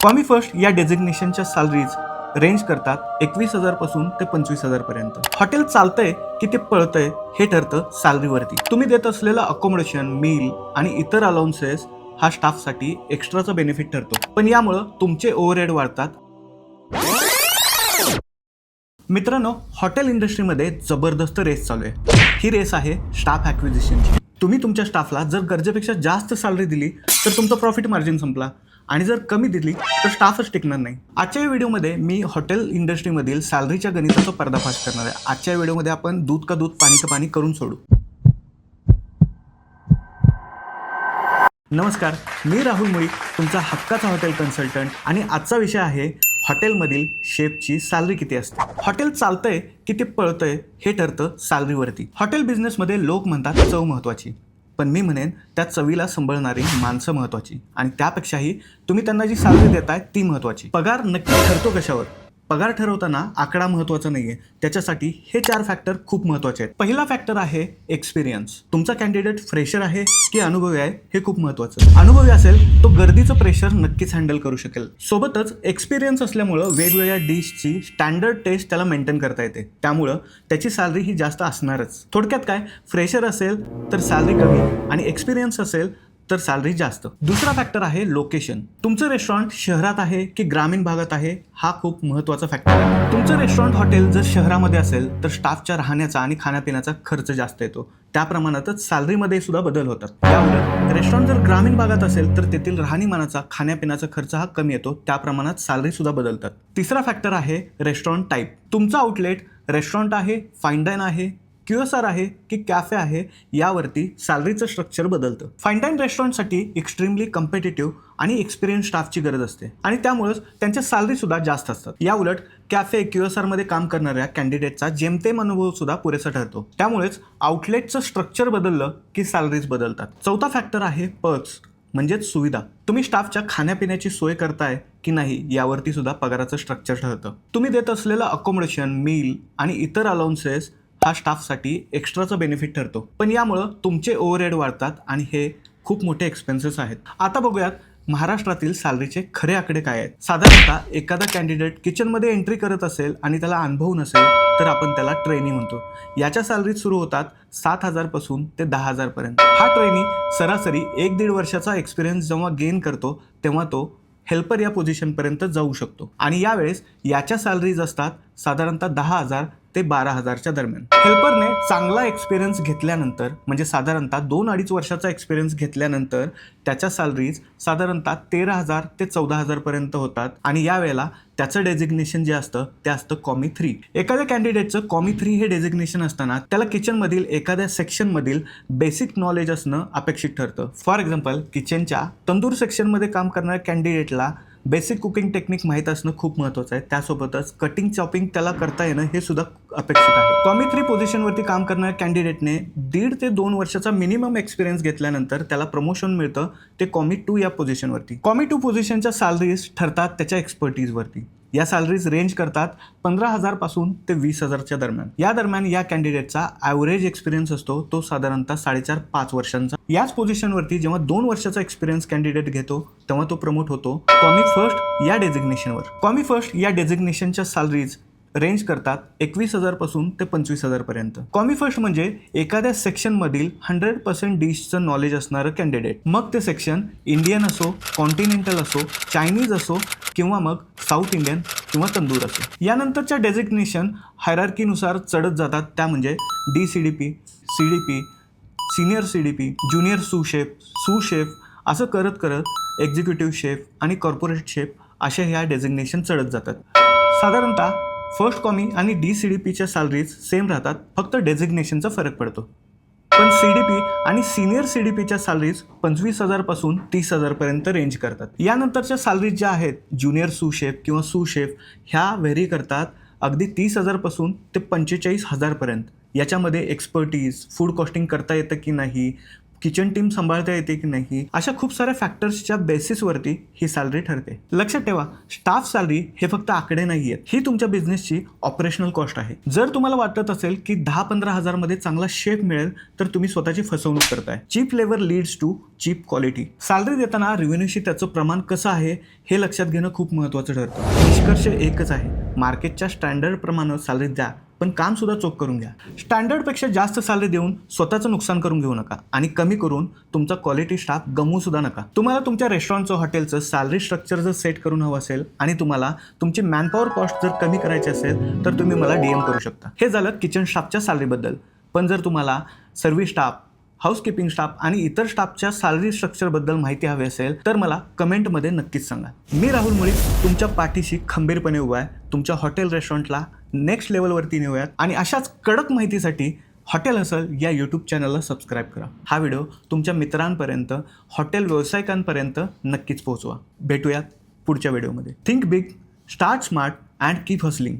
स्वामी first या डेझिग्नेशनच्या salaries range करतात एकवीस हजारपासून ते पंचवीस हजारपर्यंत हॉटेल चालतंय की ते पळतंय हे ठरतं सॅलरीवरती तुम्ही देत असलेलं अकोमोडेशन मील आणि इतर अलाउन्सेस हा स्टाफसाठी एक्स्ट्राचा बेनिफिट ठरतो. पण यामुळं तुमचे ओव्हरहेड वाढतात. मित्रांनो हॉटेल इंडस्ट्रीमध्ये जबरदस्त रेस चालू आहे. ही रेस आहे स्टाफ ॲक्विजिशनची तुम्ही तुमच्या स्टाफला जर गरजेपेक्षा जास्त सॅलरी दिली तर तुमचं प्रॉफिट मार्जिन संपला. आणि जर कमी दिली तर स्टाफच टिकणार नाही. आजच्या व्हिडिओमध्ये मी हॉटेल इंडस्ट्रीमधील सॅलरीच्या गणिताचा पर्दाफाश करणार आहे. आजच्या व्हिडिओमध्ये आपण दूध का दूध पाणी का पाणी करून सोडू. नमस्कार मी राहुल मुळी तुमचा हक्काचा हॉटेल कन्सल्टंट आणि आजचा विषय आहे हॉटेलमधील शेफची सॅलरी किती असते. हॉटेल चालतंय की ते पळतंय हे ठरतं सॅलरीवरती. हॉटेल बिझनेसमध्ये लोक म्हणतात चव महत्वाची. पण मी म्हणेन त्या चवीला सांभाळणारी माणसं महत्त्वाची आणि त्यापेक्षाही तुम्ही त्यांना जी सावली देताय ती महत्त्वाची पगार नक्की ठरतो कशावर? पगार ठरवताना आकडा महत्त्वाचा नाहीये. त्याच्यासाठी हे चार फॅक्टर खूप महत्त्वाचे आहेत. पहिला फॅक्टर आहे एक्सपिरियन्स तुमचा कॅन्डिडेट फ्रेशर आहे की अनुभवी आहे हे खूप महत्त्वाचं अनुभवी असेल तो गर्दीचं प्रेशर नक्कीच हँडल करू शकेल. सोबतच एक्सपिरियन्स असल्यामुळं वेगवेगळ्या डिशची स्टँडर्ड टेस्ट त्याला मेंटेन करता येते. त्यामुळं त्याची सॅलरी ही जास्त असणारच. थोडक्यात काय? फ्रेशर असेल तर सॅलरी कमी. आणि एक्सपिरियन्स असेल तर सॅलरी जास्त. दुसरा फॅक्टर आहे लोकेशन तुमचं रेस्टॉरंट शहरात आहे की ग्रामीण भागात आहे हा खूप महत्त्वाचा फॅक्टर आहे. तुमचं रेस्टॉरंट हॉटेल जर शहरामध्ये असेल तर स्टाफच्या राहण्याचा आणि खाण्यापिण्याचा खर्च जास्त येतो. त्या प्रमाणातच सॅलरीमध्ये सुद्धा बदल होतात. त्यामुळे रेस्टॉरंट जर ग्रामीण भागात असेल तर तेथील राहणीमानाचा खाण्यापिण्याचा खर्च हा कमी येतो. त्या प्रमाणात सॅलरी सुद्धा बदलतात. तिसरा फॅक्टर आहे रेस्टॉरंट टाईप तुमचं आउटलेट रेस्टॉरंट आहे फाईन डाईन आहे क्यूएसआर आहे की कॅफे आहे यावरती सॅलरीचं स्ट्रक्चर बदलतं. फाईन डाईन रेस्टॉरंटसाठी एक्स्ट्रीमली कम्पिटेटिव्ह आणि एक्सपिरियन्स स्टाफची गरज असते. आणि त्यामुळेच त्यांच्या सॅलरीसुद्धा जास्त असतात. या उलट कॅफे क्यूएसआर आरमध्ये काम करणाऱ्या कॅन्डिडेटचा जेमतेम अनुभव सुद्धा पुरेसा ठरतो. त्यामुळेच आउटलेटचं स्ट्रक्चर बदललं की सॅलरीज बदलतात. चौथा फॅक्टर आहे पर्क्स म्हणजेच सुविधा. तुम्ही स्टाफच्या खाण्यापिण्याची सोय करताय की नाही यावरती सुद्धा पगाराचं स्ट्रक्चर ठरतं. तुम्ही देत असलेलं अकोमोडेशन मील आणि इतर अलाउन्सेस हा स्टाफसाठी एक्स्ट्राचा बेनिफिट ठरतो. पण यामुळं तुमचे ओव्हरहेड वाढतात आणि हे खूप मोठे एक्सपेन्सेस आहेत. आता बघूयात महाराष्ट्रातील सॅलरीचे खरे आकडे काय आहेत. साधारणतः एखादा कॅन्डिडेट किचनमध्ये एंट्री करत असेल आणि त्याला अनुभव नसेल तर आपण त्याला ट्रेनी म्हणतो. याच्या सॅलरीत सुरू होतात सात हजारपासून ते दहा हजारपर्यंत. हा ट्रेनी सरासरी एक दीड वर्षाचा एक्सपिरियन्स जेव्हा गेन करतो तेव्हा तो हेल्पर या पोझिशनपर्यंत जाऊ शकतो. आणि यावेळेस याच्या सॅलरीज असतात साधारणतः दहा हजार ते बारा हजारच्या दरम्यान. हेल्परने चांगला एक्सपिरियन्स घेतल्यानंतर म्हणजे साधारणतः दोन अडीच वर्षाचा एक्सपिरियन्स घेतल्यानंतर त्याच्या सॅलरीज साधारणतः तेरा हजार ते चौदा हजारपर्यंत होतात. आणि यावेळेला त्याचं डेजिग्नेशन जे असतं ते असतं कॉमी थ्री एखाद्या कॅन्डिडेटचं कॉमी थ्री हे डेजिग्नेशन असताना त्याला किचनमधील एखाद्या सेक्शनमधील बेसिक नॉलेज असणं अपेक्षित ठरतं. फॉर एक्झाम्पल किचनच्या तंदूर सेक्शनमध्ये काम करणाऱ्या कॅन्डिडेटला बेसिक कुकिंग टेक्निक माहीत असणं खूप महत्त्वाचं आहे. त्यासोबतच कटिंग चॉपिंग त्याला करता येणं हे सुद्धा अपेक्षित आहे. कॉमी थ्री पोझिशनवरती काम करणाऱ्या कॅन्डिडेटने दीड ते दोन वर्षाचा मिनिमम एक्सपिरियन्स घेतल्यानंतर त्याला प्रमोशन मिळतं ते कॉमी टू या पोझिशनवरती कॉमी टू पोझिशनच्या सॅलरीज ठरतात त्याच्या एक्सपर्टीजवरती या सॅलरीज रेंज करतात पंधरा हजारपासून ते वीस हजारच्या दरम्यान. या दरम्यान या कॅन्डिडेटचा ॲव्हरेज एक्सपिरियन्स असतो तो साधारणतः साडेचार पाच वर्षांचा. याच पोझिशनवरती जेव्हा दोन वर्षाचा एक्सपिरियन्स कॅन्डिडेट घेतो तेव्हा तो प्रमोट होतो कॉमी फर्स्ट या डेझिग्नेशनवर कॉमी फर्स्ट या डेझिग्नेशनच्या सॅलरीज रेंज करतात एकवीस हजारपासून ते पंचवीस हजारपर्यंत कॉमी फर्स्ट म्हणजे एखाद्या सेक्शनमधील हंड्रेड पर्सेंट डिशचं नॉलेज असणारं कॅन्डिडेट मग ते सेक्शन इंडियन असो कॉन्टिनेंटल असो चायनीज असो किंवा मग साऊथ इंडियन किंवा तंदूर असेल यानंतरच्या डेझिग्नेशन हायरार्कीनुसार चढत जातात. त्या म्हणजे D C D P C D P senior C D P junior sous chef sous chef असं करत करत एक्झिक्युटिव्ह शेफ आणि कॉर्पोरेट शेफ अशा ह्या डेझिग्नेशन चढत जातात. साधारणतः फर्स्ट कॉमी आणि डी सी डी पीच्या सॅलरीज सेम राहतात. फक्त डेझिग्नेशनचा फरक पडतो. पण सी डी पी आणि सिनियर सी डी पीच्या सॅलरीज पंचवीस हजारपासून तीस हजारपर्यंत रेंज करतात. यानंतरच्या सॅलरीज ज्या आहेत ज्युनियर सुशेफ किंवा सुशेफ ह्या व्हेरी करतात अगदी तीस हजारपासून ते पंचेचाळीस हजारपर्यंत याच्यामध्ये एक्सपर्टीज फूड कॉस्टिंग करता येतं की नाही किचन टीम सांभाळता येते की नाही अशा खूप साऱ्या फॅक्टर्सच्या बेसिसवरती ही सॅलरी ठरते. लक्षात ठेवा स्टाफ सॅलरी हे फक्त आकडे नाही आहेत ही तुमच्या बिझनेसची ऑपरेशनल कॉस्ट आहे. जर तुम्हाला वाटत असेल की दहा पंधरा हजारमध्ये चांगला शेफ मिळेल तर तुम्ही स्वतःची फसवणूक करताय. Cheap Lever leads to cheap quality salary देताना रेव्हेन्यूशी त्याचं प्रमाण कसं आहे हे लक्षात घेणं खूप महत्त्वाचं ठरतं. निष्कर्ष एकच आहे. मार्केटच्या स्टँडर्ड प्रमाणे सॅलरी द्या. पण कामसुद्धा चोख करून घ्या. स्टँडर्डपेक्षा जास्त सॅलरी देऊन स्वतःचं नुकसान करून घेऊ नका आणि कमी करून तुमचा क्वालिटी स्टाफ गमवू सुद्धा नका. तुम्हाला तुमच्या रेस्टॉरंटचं हॉटेलचं सॅलरी स्ट्रक्चर जर सेट करून हवं असेल आणि तुम्हाला तुमची मॅनपॉवर कॉस्ट जर कमी करायची असेल तर तुम्ही मला डीएम करू शकता. हे झालं किचन स्टाफच्या सॅलरीबद्दल पण जर तुम्हाला सर्व्हिस स्टाफ हाऊसकीपिंग स्टाफ आणि इतर स्टाफच्या सॅलरी स्ट्रक्चरबद्दल माहिती हवी असेल तर मला कमेंटमध्ये नक्कीच सांगा. मी राहुल मुळी तुमच्या पाठीशी खंबीरपणे उभा आहे. तुमच्या हॉटेल रेस्टॉरंटला नेक्स्ट लेवलवरती नेऊयात. आणि अशाच कडक माहितीसाठी हॉटेल असल या यूट्यूब चॅनलला सबस्क्राईब करा. हा व्हिडिओ तुमच्या मित्रांपर्यंत हॉटेल व्यावसायिकांपर्यंत नक्कीच पोहोचवा. भेटूयात पुढच्या व्हिडिओमध्ये think big start smart and keep hustling